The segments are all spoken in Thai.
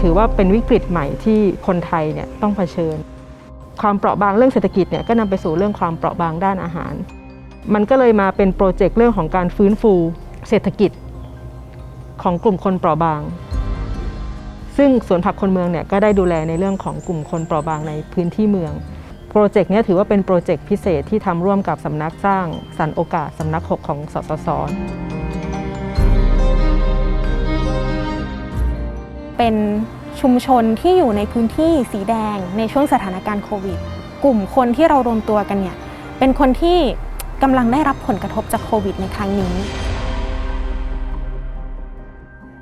ถือว่าเป็นวิกฤตใหม่ที่คนไทยเนี่ยต้องเผชิญ ความเปราะบางเรื่องเศรษฐกิจเนี่ยก็นำไปสู่เรื่องความเปราะบางด้านอาหาร มันก็เลยมาเป็นโปรเจกต์เรื่องของการฟื้นฟูเศรษฐกิจของกลุ่มคนเปราะบาง ซึ่งสวนผักคนเมืองเนี่ยก็ได้ดูแลในเรื่องของกลุ่มคนเปราะบางในพื้นที่เมือง โปรเจกต์นี้ถือว่าเป็นโปรเจกต์พิเศษที่ทำร่วมกับสำนักสร้างสรรโอกาสสำนัก6ของสสส เป็นชุมชนที่อยู่ในพื้นที่สีแดงในช่วงสถานการณ์โควิด กลุ่มคนที่เรารวมตัวกันเนี่ยเป็นคนที่กำลังได้รับผลกระทบจากโควิดในครั้งนี้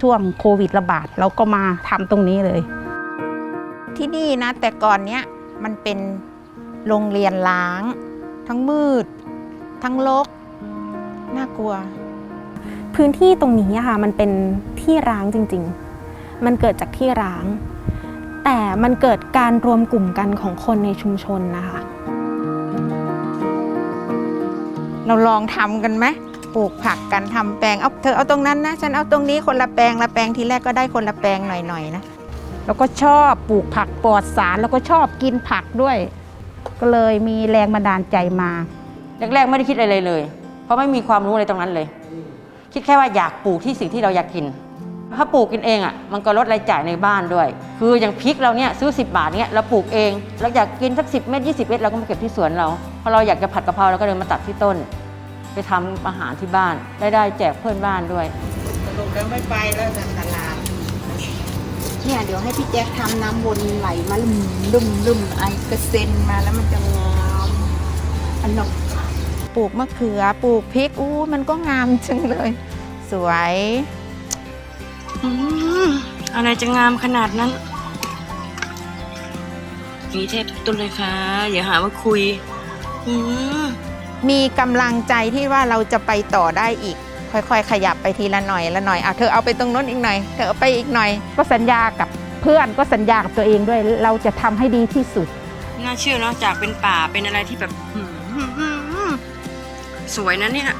ช่วงโควิดระบาดเราก็มาทำตรงนี้เลย ที่นี่นะ แต่ก่อนเนี้ยมันเป็นโรงเรียนล้าง ทั้งมืด ทั้งรกน่ากลัว พื้นที่ตรงนี้อะค่ะ มันเป็นที่ร้างจริง ๆ มันเกิดจากที่ร้าง แต่มันเกิดการรวมกลุ่มกันของคนในชุมชนนะคะ เราลองทำกันไหมปลูกผักกันทำแปลงเอาเธอเอาตรงนั้นนะฉันเอาตรงนี้คนละแปลงละแปลงทีแรกก็ได้คนละแปลงหน่อยๆนะแล้วก็ชอบปลูกผักปลอดสารแล้วก็ชอบกินผักด้วย ก็เลยมีแรงบันดาลใจมาแรกๆไม่ได้คิดอะไรเลย เพราะไม่มีความรู้อะไรตรงนั้นเลย คิดแค่ว่าอยากปลูกที่สิ่งที่เราอยากกิน ถ้าปลูกกินเองอะมันก็ลดรายจ่ายในบ้านด้วย คืออย่างพริกเราเนี่ยซื้อ 10 บาทเนี่ยเราปลูกเองเราอยากกินสักสิเม็ด20เม็ดเราก็มาเก็บที่สวนเราพอเราอยากจะผัดกะเพราเราก็เดินมาตัดที่ต้น ไปทำอาหารที่บ้านได้ได้แจกเพื่อนบ้านด้วยสรุปแล้วไม่ไปแล้วจากตลาดเนี่ยเดี๋ยวให้พี่แจ๊คทำน้ำวนไหลมาลุ่มลุ่มลุ่มไอกระเซ็นมาแล้วมันจะงามอันนกปลูกมะเขือปลูกพริกอู้มันก็งามจังเลย สวย อืมอะไรจะงามขนาดนั้น มีเทพทุกต้นเลยค่ะ อย่าหาว่าคุย อืมมีกำลังใจที่ว่าเราจะไปต่อได้อีก ค่อยๆ ขยับไปทีละหน่อยละหน่อยอะเธอเอาไปตรงโน้นอีกหน่อย เธอเอาไปอีกหน่อย ก็สัญญากับเพื่อนก็สัญญากับตัวเองด้วย เราจะทำให้ดีที่สุด น่าเชื่อเนาะจากเป็นป่าเป็นอะไรที่แบบอืมอืมอืมอืมสวยนะเนี่ย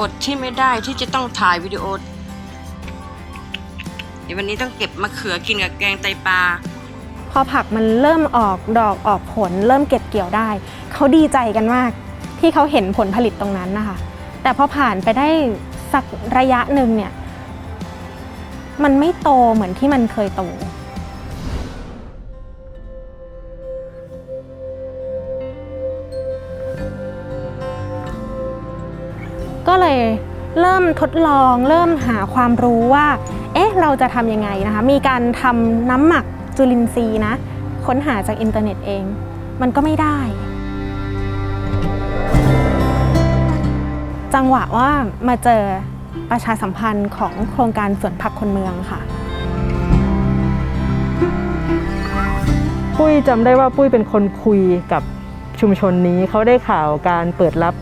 อดที่ไม่ได้ที่จะต้องถ่ายวิดีโอ เดี๋ยววันนี้ต้องเก็บมะเขือกินกับแกงไตปลา พอผักมันเริ่มออกดอกออกผล เริ่มเก็บเกี่ยวได้ เขาดีใจกันมาก ที่เขาเห็นผลผลิตตรงนั้นนะคะ แต่พอผ่านไปได้สักระยะหนึ่งเนี่ย มันไม่โตเหมือนที่มันเคยโตก็เลยเริ่มทดลองเริ่มหาความรู้ว่า เอ๊ะเราจะทำยังไงนะคะ มีการทำน้ำหมักจุลินทรีย์นะ ค้นหาจากอินเทอร์เน็ตเอง มันก็ไม่ได้ จังหวะว่ามาเจอประชาสัมพันธ์ของโครงการสวนผักคนเมืองค่ะ ปุ้ยจำได้ว่าปุ้ยเป็นคนคุยกับชุมชนนี้เขาได้ข่าวการเปิดรับ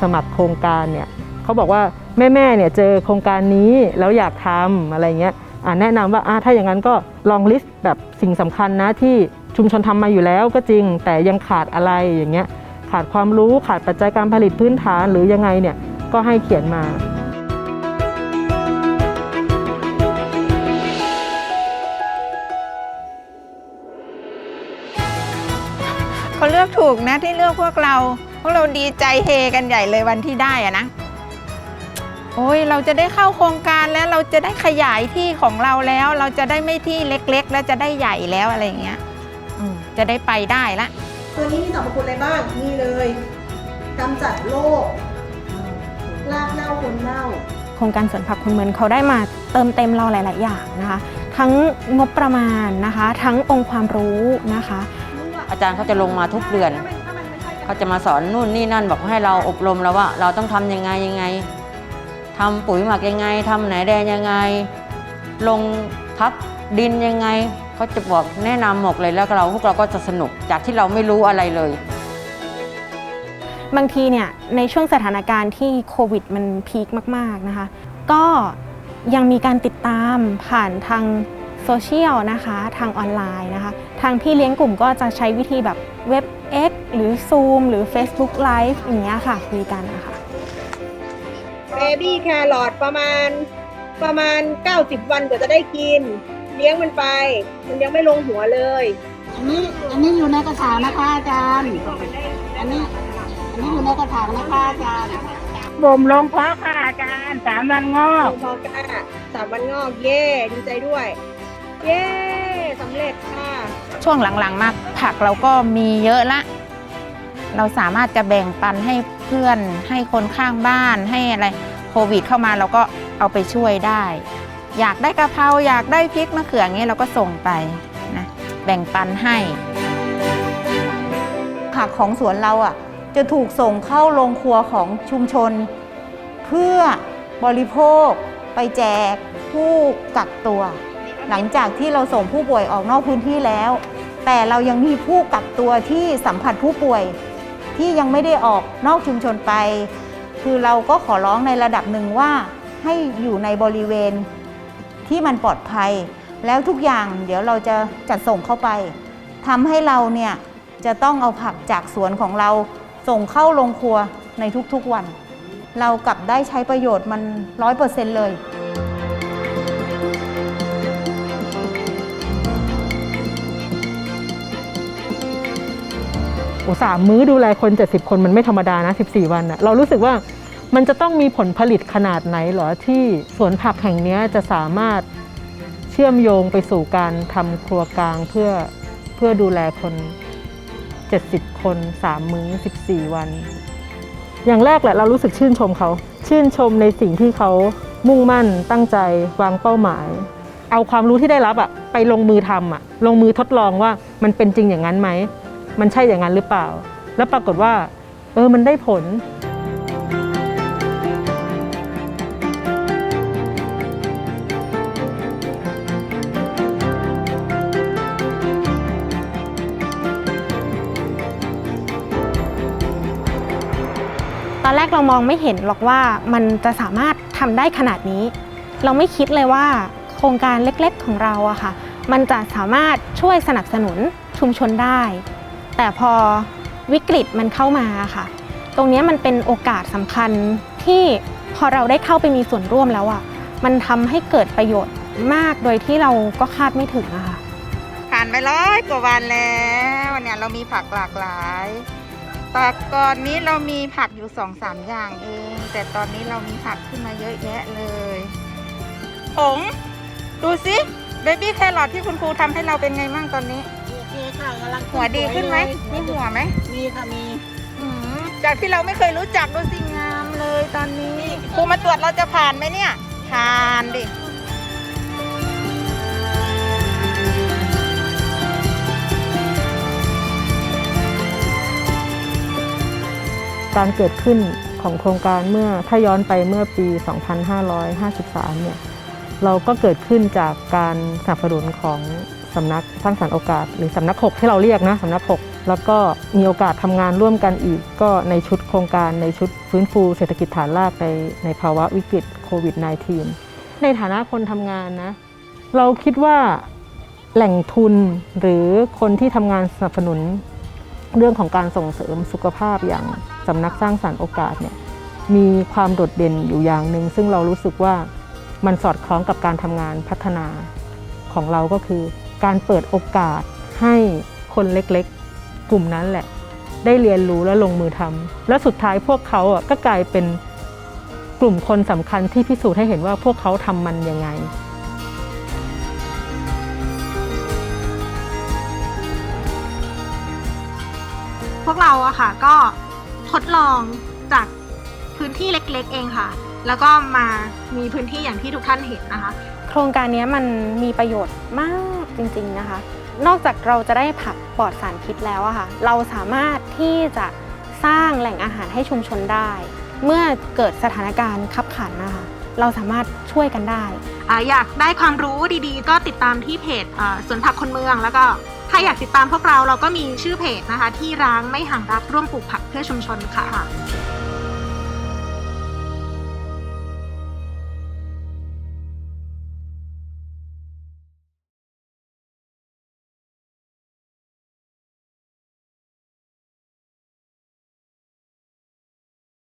สมัครโครงการเนี่ยเขาบอกว่า แม่ๆเนี่ยเจอโครงการนี้แล้วอยากทำอะไรเงี้ยแนะนำว่าถ้าอย่างนั้นก็ลองลิสต์แบบสิ่งสำคัญนะที่ชุมชนทำมาอยู่แล้วก็จริง แต่ยังขาดอะไรอย่างเงี้ยขาดความรู้ขาดปัจจัยการผลิตพื้นฐานหรือยังไงเนี่ยก็ให้เขียนมาเขาเลือกถูกนะที่เลือกพวกเรา พวกเราดีใจเฮกันใหญ่เลยวันที่ได้อะนะ โอ้ยเราจะได้เข้าโครงการแล้วเราจะได้ขยายที่ของเราแล้ว เราจะได้ไม่ที่เล็กๆ แล้วจะได้ใหญ่แล้วอะไรอย่างเงี้ยอืมจะได้ไปได้ละ ตัวนี้มีสรรพคุณอะไรบ้าง นี่เลยกำจัดโรครากเน่าคนเน่า โครงการสวนผักคนเมืองเขาได้มาเติมเต็มเราหลาย ๆ อย่างนะคะ ทั้งงบประมาณนะคะ ทั้งองค์ความรู้นะคะ อาจารย์เขาจะลงมาทุกเดือน เขาจะมาสอนนู่นนี่นั่นบอกให้เราอบรมแล้วว่า เราต้องทำยังไงยังไง ทำปุ๋ยหมักยังไงทำไหนแดงยังไง ลงทับดินยังไงเขาจะบอกแนะนำหมดเลยแล้วก็เราพวกเราก็จะสนุกจากที่เราไม่รู้อะไรเลย บางทีเนี่ยในช่วงสถานการณ์ที่โควิดมันพีคมากๆนะคะ ก็ยังมีการติดตามผ่านทางโซเชียลนะคะทางออนไลน์นะคะ ทางพี่เลี้ยงกลุ่มก็จะใช้วิธีแบบเว็บ X หรือ Zoom หรือ Facebook Live อย่างเงี้ยค่ะคุยกันนะคะ เบบี้แครอทประมาณประมาณ 90 วันกว่าจะได้กิน เลี้ยงมันไป มันยังไม่ลงหัวเลย อันนี้อันนี้อยู่ในกระถางนะคะอาจารย์ อันนี้อันนี้อยู่ในกระถางนะคะอาจารย์บ่มลงเพาะค่ะอาจารย์สามวันงอลก งพอกล้าสามวันงอกเย่ดีใจด้วย เย่สำเร็จค่ะ ช่วงหลังๆมาผักเราก็มีเยอะละ เราสามารถจะแบ่งปันให้เพื่อนให้คนข้างบ้านให้อะไรโควิดเข้ามาเราก็เอาไปช่วยได้ อยากได้กะเพราอยากได้พริกมะเขืออย่างนี้เราก็ส่งไปนะแบ่งปันให้ผักของสวนเราอะจะถูกส่งเข้าโรงครัวของชุมชน เพื่อบริโภคไปแจกผู้กักตัว หลังจากที่เราส่งผู้ป่วยออกนอกพื้นที่แล้ว แต่เรายังมีผู้กักตัวที่สัมผัสผู้ป่วย ที่ยังไม่ได้ออกนอกชุมชนไป คือเราก็ขอร้องในระดับหนึ่งว่าให้อยู่ในบริเวณที่มันปลอดภัย แล้วทุกอย่างเดี๋ยวเราจะจัดส่งเข้าไปทำให้เราเนี่ยจะต้องเอาผักจากสวนของเราส่งเข้าโรงครัวในทุกๆวัน เรากลับได้ใช้ประโยชน์มันร้อยเปอร์เซ็นต์เลย โอ้สามมื้อดูแลคน 70 คนมันไม่ธรรมดานะ 14 วันนะเรารู้สึกว่ามันจะต้องมีผลผลิตขนาดไหนเหรอที่สวนผักแห่งนี้จะสามารถเชื่อมโยงไปสู่การทำครัวกลางเพื่อเพื่อดูแลคน 70 คน 3 มื้อ 14 วัน อย่างแรกแหละเรารู้สึกชื่นชมเขา ชื่นชมในสิ่งที่เขามุ่งมั่นตั้งใจวางเป้าหมาย เอาความรู้ที่ได้รับอะไปลงมือทำอะลงมือทดลองว่ามันเป็นจริงอย่างนั้นไหม มันใช่อย่างนั้นหรือเปล่า แล้วปรากฏว่า เออมันได้ผล ตอนแรกเรามองไม่เห็นหรอกว่ามันจะสามารถทำได้ขนาดนี้ เราไม่คิดเลยว่าโครงการเล็กๆของเราอะค่ะ มันจะสามารถช่วยสนับสนุนชุมชนได้ แต่พอวิกฤตมันเข้ามาค่ะ ตรงนี้มันเป็นโอกาสสำคัญที่พอเราได้เข้าไปมีส่วนร่วมแล้วอะมันทำให้เกิดประโยชน์มากโดยที่เราก็คาดไม่ถึงอะค่ะผ่านไปร้อยกว่าวันแล้วเนี่ยเรามีผักหลากหลายแต่ก่อนนี้เรามีผักอยู่สองสามอย่างเอง แต่ตอนนี้เรามีผักขึ้นมาเยอะแยะเลยผงดูสิเบบี้แครอทที่คุณครูทำให้เราเป็นไงมั่งตอนนี้ คค่ะกำลังหัวดีขึ้นไหมมีหัวไหมมีค่ะมีอืมจากที่เราไม่เคยรู้จักดูสิงามเลยตอนนี้ครูมาตรวจเราจะผ่านไหมเนี่ย ผ่านดิการเกิดขึ้นของโครงการเมื่อถ้าย้อนไปเมื่อปี 2553 เนี่ย เราก็เกิดขึ้นจากการสนับสนุนของ สำนักสร้างสรรค์โอกาส หรือสำนัก6ที่เราเรียกนะสำนัก6แล้วก็มีโอกาสทำงานร่วมกันอีก ก็ในชุดโครงการในชุดฟื้นฟูเศรษฐกิจฐานรากในในภาวะวิกฤตโควิด -19 ในฐานะคนทำงานนะ เราคิดว่าแหล่งทุนหรือคนที่ทำงานสนับสนุนเรื่องของการส่งเสริมสุขภาพอย่างสำนักสร้างสรรค์โอกาสเนี่ยมีความโดดเด่นอยู่อย่างหนึ่งซึ่งเรารู้สึกว่ามันสอดคล้องกับการทำงานพัฒนาของเราก็คือ การเปิดโอกาสให้คนเล็กๆ กลุ่มนั้นแหละ ได้เรียนรู้และลงมือทำและสุดท้ายพวกเขาอะก็กลายเป็นกลุ่มคนสำคัญที่พิสูจน์ให้เห็นว่าพวกเขาทำมันยังไงพวกเราอะค่ะก็ทดลองจากพื้นที่เล็กๆเองค่ะ แล้วก็มามีพื้นที่อย่างที่ทุกท่านเห็นนะคะ โครงการนี้มันมีประโยชน์มากจริงๆนะคะ นอกจากเราจะได้ผักปลอดสารพิษแล้วอะค่ะ เราสามารถที่จะสร้างแหล่งอาหารให้ชุมชนได้ เมื่อเกิดสถานการณ์ขับขันนะคะเราสามารถช่วยกันได้ออยากได้ความรู้ดีๆ ก็ติดตามที่เพจสวนผักคนเมือง แล้วก็ถ้าอยากติดตามพวกเราเราก็มีชื่อเพจนะคะ ที่ร้างไม่ห่างรักร่วมปลูกผักเพื่อชุมชนค่ะ